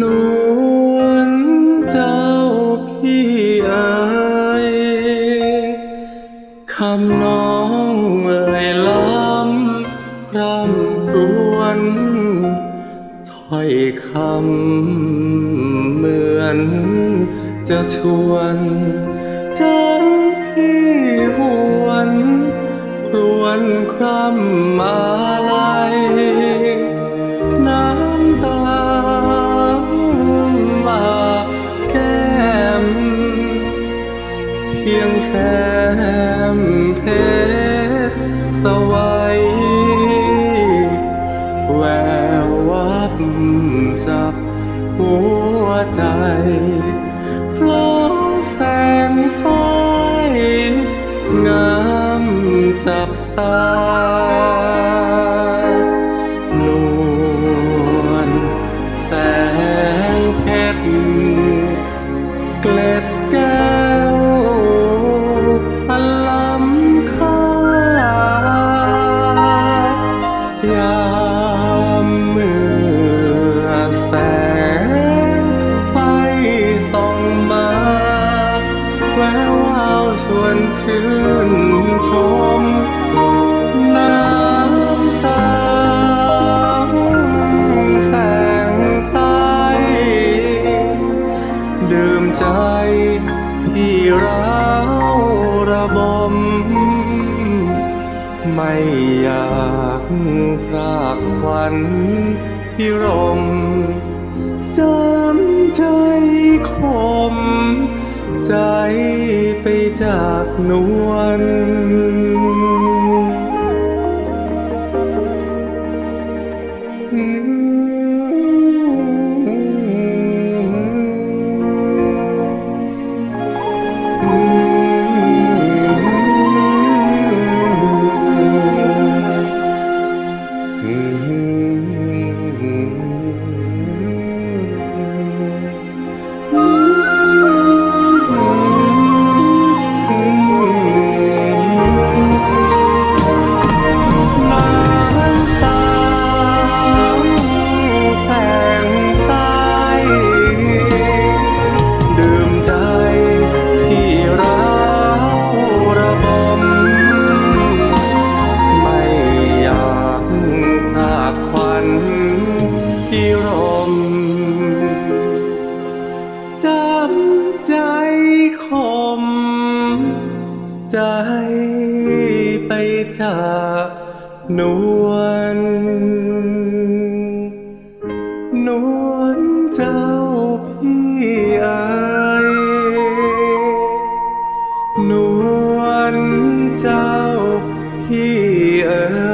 นวลเจ้าพี่อ๋ยคำน้องเอ่ยล้ำพร่ำครวญถ้อยคำเหมือนจะชวนใจพี่หวน ครวนคร่ำมา แสมเพชรสวัยแวววับจับหัวใจเพราะแสงไฟงามจับตานวลแสงเพชร ชวนชื่นชมน้ำตาแสงใต้ดื่มใจพี่ร้าวระบม ไม่อยากพรากวันพิรมจำใจคมใจ ไปจากนวล ใจไปจากนวลนวลเจ้าพี่อายนวลเจ้าพี่เอ๋